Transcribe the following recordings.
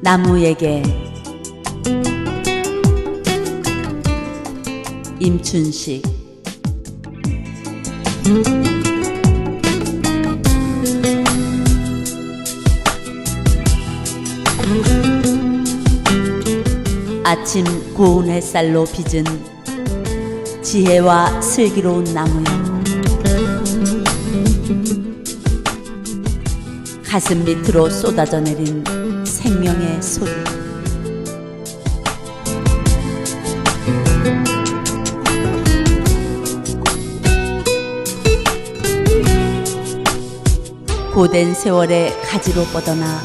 나무에게 임춘식. 아침 고운 햇살로 빚은 지혜와 슬기로운 나무요 가슴 밑으로 쏟아져 내린 생명의 소리. 고된 세월의 가지로 뻗어나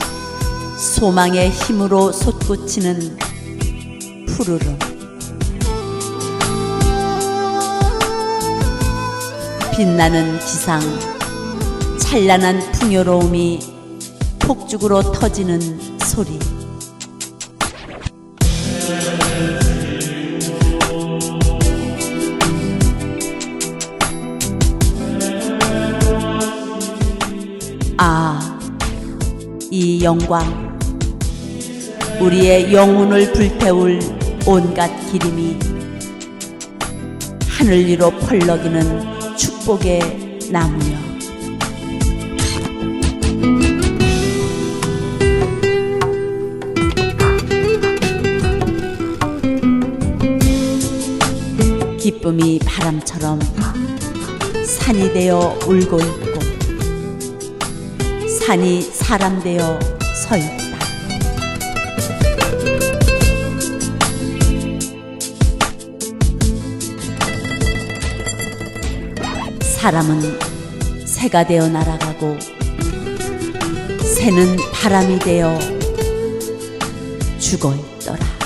소망의 힘으로 솟구치는 푸르름. 빛나는 기상 찬란한 풍요로움이 폭죽으로 터지는 소리. 아, 이 영광. 우리의 영혼을 불태울 온갖 기림이 하늘 위로 펄럭이는 축복의 나무여 기쁨이 바람처럼 산이 되어 울고 있고 산이 사람 되어 서 있다. 사람은 새가 되어 날아가고 새는 바람이 되어 죽어 있다.